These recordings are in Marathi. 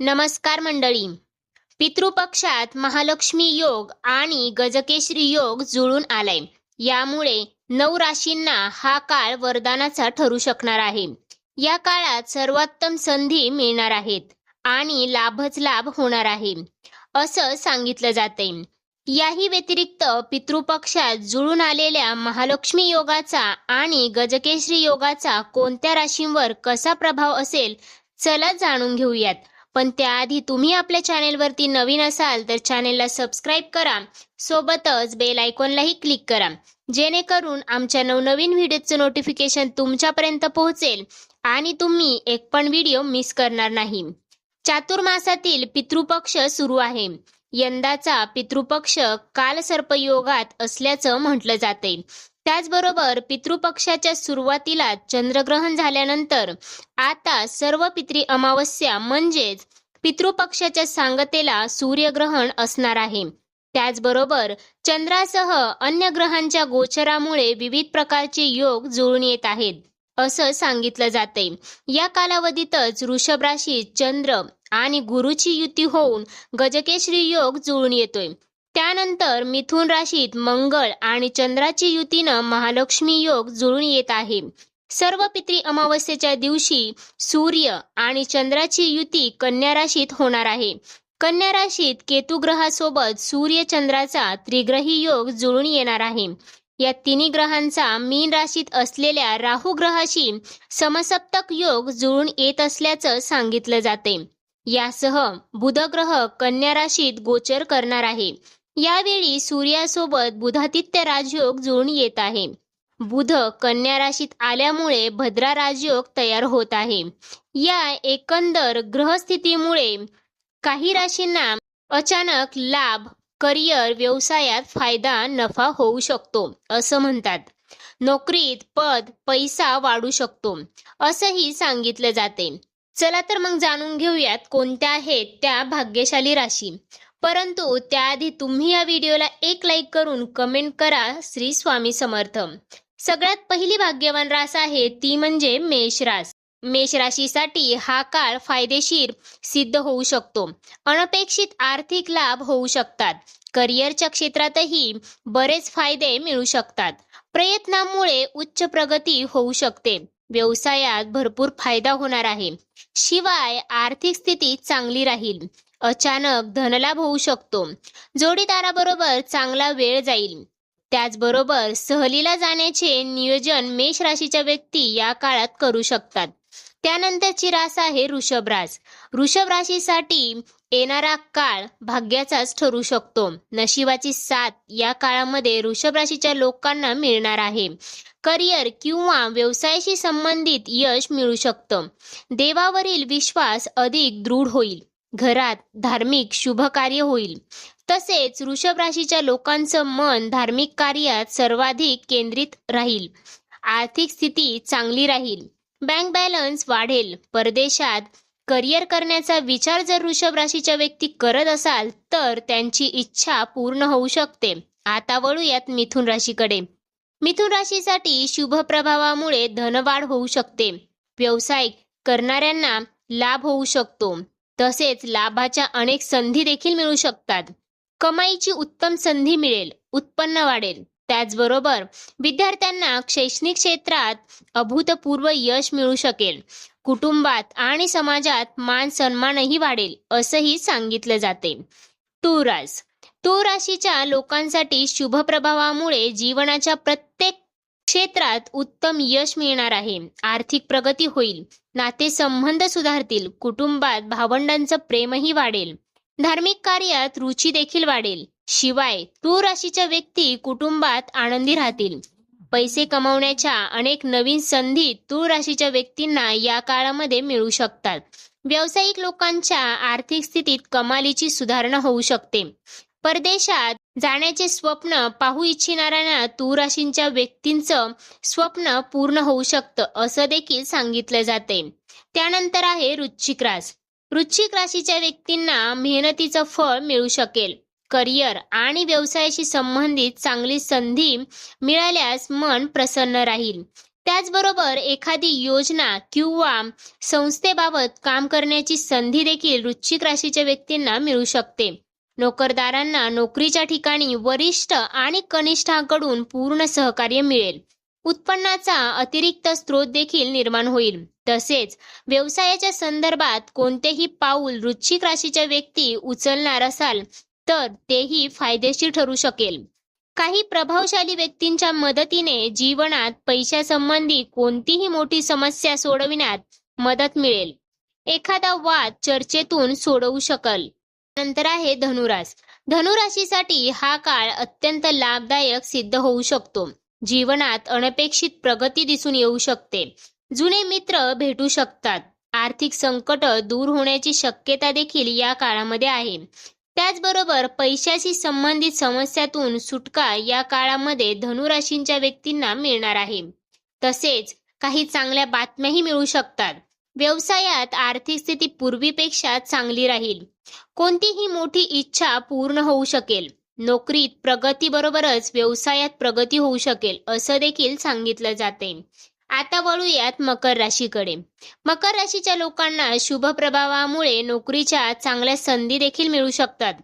नमस्कार मंडळी. पितृपक्षात महालक्ष्मी योग आणि गजकेश्री योग जुळून आलाय. यामुळे नऊ राशींना हा काळ वरदानाचा ठरू शकणार आहे. या काळात सर्वोत्तम संधी मिळणार आहेत आणि लाभच लाभ होणार आहे असं सांगितलं जाते याही व्यतिरिक्त पितृपक्षात जुळून आलेल्या महालक्ष्मी योगाचा आणि गजकेश्री योगाचा कोणत्या राशींवर कसा प्रभाव असेल चला जाणून घेऊयात. पण त्याआधी तुम्ही आपल्या चॅनेलवरती नवीन असाल तर चॅनेलला सबस्क्राईब करा. सोबतच बेल आयकॉनलाही क्लिक करा. जेणेकरून आमच्या नवनवीन व्हिडिओचं नोटिफिकेशन तुमच्यापर्यंत पोहोचेल आणि तुम्ही एक पण व्हिडिओ मिस करणार नाही. चातुर्मासातील पितृपक्ष सुरू आहे. यंदाचा पितृपक्ष कालसर्पयोगात असल्याचं म्हटलं जाते त्याचबरोबर पितृपक्षाच्या सुरुवातीला चंद्रग्रहण झाल्यानंतर आता सर्व पितृ अमावस्या म्हणजेच पितृपक्षाच्या सांगतेला सूर्यग्रहण असणार आहे. त्याचबरोबर चंद्रासह अन्य ग्रहांच्या गोचरामुळे विविध प्रकारचे योग जुळून येत आहेत असं सांगितलं जाते या कालावधीतच वृषभ राशीत चंद्र आणि गुरुची युती होऊन गजकेश्री योग जुळून येतोय. त्यानंतर मिथुन राशीत मंगळ आणि चंद्राची युतीनं महालक्ष्मी योग जुळून येत आहे. सर्व पितृ अमावस्येच्या दिवशी सूर्य आणि चंद्राची युती कन्या राशीत होणार आहे. कन्या राशीत केतू ग्रहासोबत सूर्य चंद्राचा त्रिग्रही योग जुळून येणार आहे. या तिन्ही ग्रहांचा मीन राशीत असलेल्या राहू ग्रहाशी समसप्तक योग जुळून येत असल्याचं सांगितलं जाते. यासह बुध ग्रह कन्या राशीत गोचर करणार आहे. यावेळी सूर्यासोबत बुधातित्य राजयोग जुळून येत आहे. बुध कन्या राशीत आल्यामुळे भद्रा राजयोग तयार होत आहे. या एकंदर ग्रहस्थितीमुळे काही राशींना अचानक लाभ करिअर व्यवसायात फायदा नफा होऊ शकतो असं म्हणतात. नोकरीत पद पैसा वाढू शकतो असंही सांगितलं जाते. चला तर मग जाणून घेऊयात कोणत्या आहेत त्या भाग्यशाली राशी. परंतु त्याआधी तुम्ही या व्हिडिओला एक लाईक करून कमेंट करा श्री स्वामी समर्थ. सगळ्यात पहिली भाग्यवान रास आहे ती म्हणजे मेष रास. मेष राशीसाठी हा काळ फायदेशीर सिद्ध होऊ शकतो. अनपेक्षित आर्थिक लाभ होऊ शकतात. करिअरच्या क्षेत्रातही बरेच फायदे मिळू शकतात. प्रयत्नामुळे उच्च प्रगती होऊ शकते. व्यवसायात भरपूर फायदा होणार आहे. शिवाय आर्थिक स्थिती चांगली राहील. अचानक धनलाभ होऊ शकतो. जोडीदाराबरोबर चांगला वेळ जाईल. त्याचबरोबर सहलीला जाण्याचे नियोजन मेष राशीच्या व्यक्ती या काळात करू शकतात. त्यानंतरची रास आहे वृषभ रास. वृषभ राशीसाठी येणारा काळ भाग्याचाच ठरू शकतो. नशिबाची साथ या काळामध्ये वृषभ राशीच्या लोकांना मिळणार आहे. करिअर किंवा व्यवसायाशी संबंधित यश मिळू शकतं. देवावरील विश्वास अधिक दृढ होईल. घरात धार्मिक शुभ कार्य होईल. तसेच वृषभ राशीच्या लोकांचं मन धार्मिक कार्यात सर्वाधिक केंद्रित राहील. आर्थिक स्थिती चांगली राहील. बँक बॅलन्स वाढेल. परदेशात करिअर करण्याचा विचार जर वृषभ राशीच्या व्यक्ती करत असाल तर त्यांची इच्छा पूर्ण होऊ शकते. आता वळूयात मिथुन राशीकडे. मिथुन राशीसाठी शुभ प्रभावामुळे धनवाढ होऊ शकते. व्यवसाय करणाऱ्यांना लाभ होऊ शकतो. तसेच लाभाच्या अनेक संधी देखील मिळू शकतात. कमाईची उत्तम संधी मिळेल उत्पन्न वाढेल. त्याचबरोबर विद्यार्थ्यांना शैक्षणिक क्षेत्रात अभूतपूर्व यश मिळू शकेल. कुटुंबात आणि समाजात मान सन्मानही वाढेल असंही सांगितलं जाते. तूर रास राशीच्या लोकांसाठी शुभ प्रभावामुळे जीवनाच्या प्रत्येक क्षेत्रात उत्तम यश मिळणार आहे. आर्थिक प्रगती होईल. नातेसंबंध सुधारतील कुटुंबात भावंडांचं प्रेमही वाढेल धार्मिक कार्यात रुची देखील वाढेल. शिवाय तू राशीच्या व्यक्ती कुटुंबात आनंदी राहतील. पैसे कमवण्याच्या अनेक नवीन संधी तूळ राशीच्या व्यक्तींना या काळामध्ये मिळू शकतात. व्यावसायिक लोकांच्या आर्थिक स्थितीत कमालीची सुधारणा होऊ शकते. परदेशात जाण्याचे स्वप्न पाहू इच्छिणाऱ्यांना तू राशींच्या व्यक्तींचं स्वप्न पूर्ण होऊ शकतं असं देखील सांगितलं जाते. त्यानंतर आहे वृश्चिक रास. वृश्चिक राशीच्या व्यक्तींना मेहनतीचं फळ मिळू शकेल. करिअर आणि व्यवसायाशी संबंधित चांगली संधी मिळाल्यास मन प्रसन्न राहील. त्याचबरोबर एखादी योजना किंवा संस्थेबाबत काम करण्याची संधी देखील वृश्चिक राशीच्या व्यक्तींना मिळू शकते. नोकरदारांना नोकरीच्या ठिकाणी वरिष्ठ आणि कनिष्ठांकडून पूर्ण सहकार्य मिळेल. उत्पन्नाचा अतिरिक्त स्रोत देखील निर्माण होईल. तसेच व्यवसायाच्या संदर्भात कोणतेही पाऊल वृश्चिक राशीच्या व्यक्ती उचलणार असाल तर तेही फायदेशीर ठरू शकेल. काही प्रभावशाली व्यक्तींच्या मदतीने जीवनात पैशासंबंधी कोणतीही मोठी समस्या सोडविण्यात मदत मिळेल. एखादा वाद चर्चेतून सोडवू शकल. नंतर आहे धनुरास. धनुराशीसाठी हा काळ अत्यंत लाभदायक सिद्ध होऊ शकतो. जीवनात अनपेक्षित प्रगती दिसून येऊ शकते. जुने मित्र भेटू शकतात. आर्थिक संकट दूर होण्याची शक्यता देखील या काळामध्ये आहे. त्याचबरोबर पैशाशी संबंधित समस्यातून सुटका या काळामध्ये धनुराशींच्या व्यक्तींना मिळणार आहे. तसेच काही चांगल्या बातम्याही मिळू शकतात. व्यवसायात आर्थिक स्थिती पूर्वीपेक्षा चांगली राहील. कोणतीही मोठी इच्छा पूर्ण होऊ शकेल. नोकरीत प्रगतीबरोबरच व्यवसायात प्रगती होऊ शकेल असं देखील सांगितलं जाते. आता वळूयात मकर राशीकडे. मकर राशीच्या लोकांना शुभ प्रभावामुळे नोकरीच्या चांगल्या संधी देखील मिळू शकतात.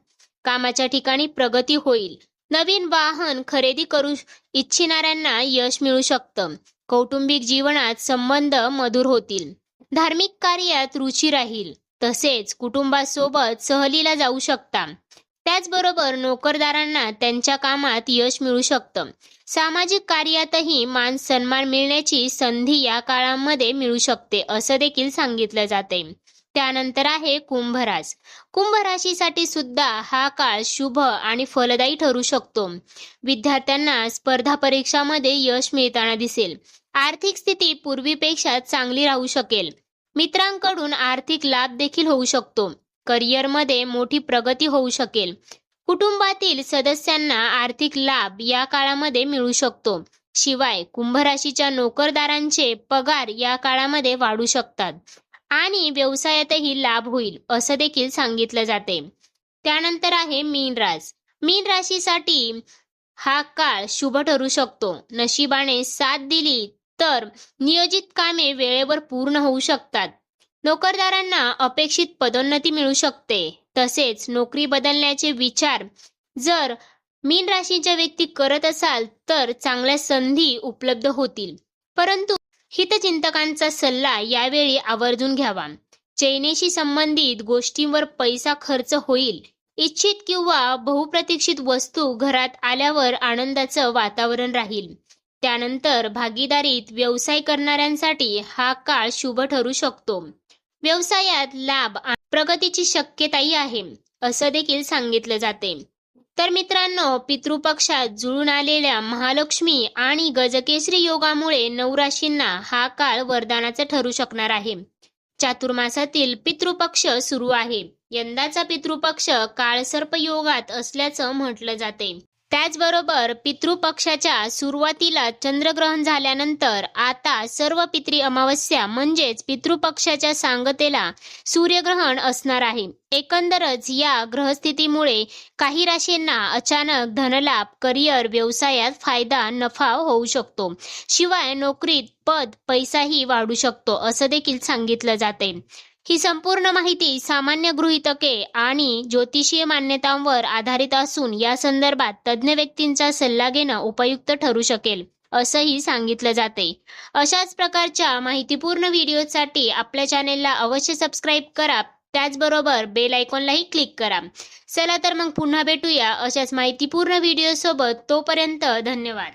कामाच्या ठिकाणी प्रगती होईल. नवीन वाहन खरेदी करू इच्छिणाऱ्यांना यश मिळू शकतं. कौटुंबिक जीवनात संबंध मधुर होतील. धार्मिक कार्यात रुची राहील. तसेच कुटुंबासोबत सहलीला जाऊ शकता. त्याचबरोबर नोकरदारांना त्यांच्या कामात यश मिळू शकतं. सामाजिक कार्यातही मान सन्मान मिळण्याची संधी या काळामध्ये मिळू शकते असं देखील सांगितलं जाते. त्यानंतर आहे कुंभराश कुंभराशीसाठी सुद्धा हा काळ शुभ आणि फलदायी ठरू शकतो. विद्यार्थ्यांना स्पर्धा परीक्षामध्ये यश मिळताना दिसेल. आर्थिक स्थिती पूर्वीपेक्षा चांगली राहू शकेल. मित्रांकडून आर्थिक लाभ देखील होऊ शकतो. करिअरमध्ये मोठी प्रगती होऊ शकेल. कुटुंबातील सदस्यांना आर्थिक लाभ या काळामध्ये मिळू शकतो. शिवाय कुंभराशीच्या नोकरदारांचे पगार या काळामध्ये वाढू शकतात. आणि व्यवसायातही लाभ होईल असं देखील सांगितलं जाते. त्यानंतर आहे मीन रास मीन राशीसाठी हा काळ शुभ ठरू शकतो. नशिबाने साथ दिली तर नियोजित कामे वेळेवर पूर्ण होऊ शकतात. नोकरदारांना अपेक्षित पदोन्नती मिळू शकते. तसेच नोकरी बदलण्याचे विचार जर मीन राशीच्या व्यक्ती करत असाल तर चांगल्या संधी उपलब्ध होतील. परंतु हितचिंतकांचा सल्ला यावेळी आवर्जून घ्यावा. चैनेशी संबंधित गोष्टींवर पैसा खर्च होईल. इच्छित किंवा बहुप्रतीक्षित वस्तू घरात आल्यावर आनंदाचं वातावरण राहील. त्यानंतर भागीदारीत व्यवसाय करणाऱ्यांसाठी हा काळ शुभ ठरू शकतो. व्यवसायात लाभ आणि प्रगतीची शक्यताही आहे असं देखील सांगितलं जाते. तर मित्रांनो पितृपक्षात जुळून आलेल्या महालक्ष्मी आणि गजकेसरी योगामुळे नवराशींना हा काळ वरदानाचा ठरू शकणार आहे. चातुर्मासातील पितृपक्ष सुरू आहे. यंदाचा पितृपक्ष काळसर्प योगात असल्याचं म्हटलं जाते. त्याचबरोबर पितृपक्षाच्या सुरुवातीला चंद्रग्रहण झाल्यानंतर आता सर्व पितृ अमावस्या म्हणजेच पितृपक्षाच्या सांगतेला सूर्यग्रहण असणार आहे. एकंदरच या ग्रहस्थितीमुळे काही राशींना अचानक धनलाभ करिअर व्यवसायात फायदा नफा होऊ शकतो. शिवाय नोकरीत पद पैसाही वाढू शकतो असं देखील सांगितलं जाते ही संपूर्ण माहिती सामान्य गृहीतके आणि ज्योतिषीय मान्यतांवर आधारित असून या संदर्भात तज्ज्ञ व्यक्तींचा सल्ला घेणं उपयुक्त ठरू शकेल असंही सांगितलं जाते. अशाच प्रकारच्या माहितीपूर्ण व्हिडिओसाठी आपल्या चॅनेलला अवश्य सबस्क्राईब करा. त्याचबरोबर बेल आयकॉनलाही क्लिक करा. चला तर मग पुन्हा भेटूया अशाच माहितीपूर्ण व्हिडिओसोबत. तोपर्यंत धन्यवाद.